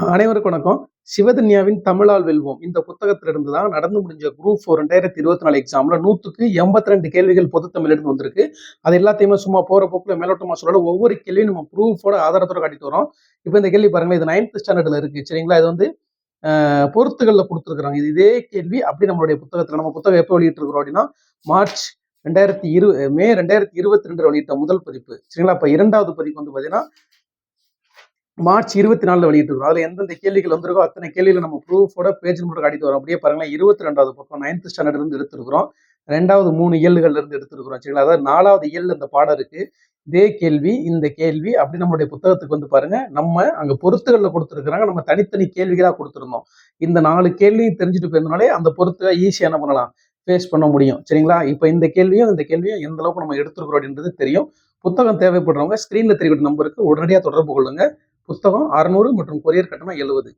அனைவருக்கும் வணக்கம். சிவதன்யாவின் தமிழால் வெல்வோம். இந்த புத்தகத்திலிருந்து தான் நடந்து முடிஞ்ச குரூப் ஃபோர் ரெண்டாயிரத்தி இருபத்தி நாலு எக்ஸாம்ல நூற்றுக்கு எண்பத்தி ரெண்டு கேள்விகள் பொது தமிழிலிருந்து வந்திருக்கு. அது எல்லாத்தையுமே சும்மா போற போக்குல மேலோட்டமா சொல்லல. ஒவ்வொரு கேள்வியும் நம்ம ப்ரூஃபோட ஆதாரத்தோட காட்டிட்டு வரோம். இப்போ இந்த கேள்வி பாருங்க. இது நைன்த் ஸ்டாண்டர்ட்ல இருக்கு. சரிங்களா? இது வந்து பொருத்துகளில் பொருத்துகள்ல இது இதே கேள்வி அப்படி நம்மளுடைய புத்தகத்துல. நம்ம புத்தகம் எப்போ வெளியிட்டு இருக்கிறோம் அப்படின்னா மார்ச் ரெண்டாயிரத்தி இரு மே ரெண்டாயிரத்தி இருபத்தி ரெண்டு வெளியிட்ட முதல் பதிப்பு. சரிங்களா? இப்போ இரண்டாவது பதிப்பு வந்து பாத்தீங்கன்னா மார்ச் இருபத்தி நாலுல வெளியிட்டிருக்கோம். அதுல எந்தெந்த கேள்விகள் வந்திருக்கோ அத்தனை கேள்விகள் நம்ம ப்ரூஃபோட பேஜ் நம்பர் காட்டிட்டு வரோம். அப்படியே பாருங்களேன். இருபத்தி ரெண்டாவது பக்கம் நைன்த் ஸ்டாண்டர்ட்ல இருந்து எடுத்திருக்கிறோம். ரெண்டாவது மூணு இயல்கள்ல இருந்து எடுத்திருக்கிறோம். சரிங்களா அதாவது நாலாவது இயல் அந்த பாடம் இருக்கு. இதே கேள்வி இந்த கேள்வி அப்படி நம்மளுடைய புத்தகத்துக்கு வந்து பாருங்க. நம்ம அங்க பொருத்துகளில் கொடுத்துருக்குறாங்க. நம்ம தனித்தனி கேள்விகளா கொடுத்துருந்தோம். இந்த நாலு கேள்வியும் தெரிஞ்சுட்டு போயிருந்தனாலே அந்த பொருத்துக ஈஸியா என்ன பண்ணலாம்? ஃபேஸ் பண்ண முடியும். சரிங்களா? இப்போ இந்த கேள்வியும் இந்த கேள்வியும் எந்த அளவுக்கு நம்ம எடுத்துருக்கிறோம் அப்படின்றது தெரியும். புத்தகம் தேவைப்படுறவங்க ஸ்க்ரீனில் தெரியக்கூடிய நம்பருக்கு உடனடியாக தொடர்பு கொள்ளுங்க. புத்தகம் அறுநூறு மற்றும் கொரியர் கட்டணம் எழுபது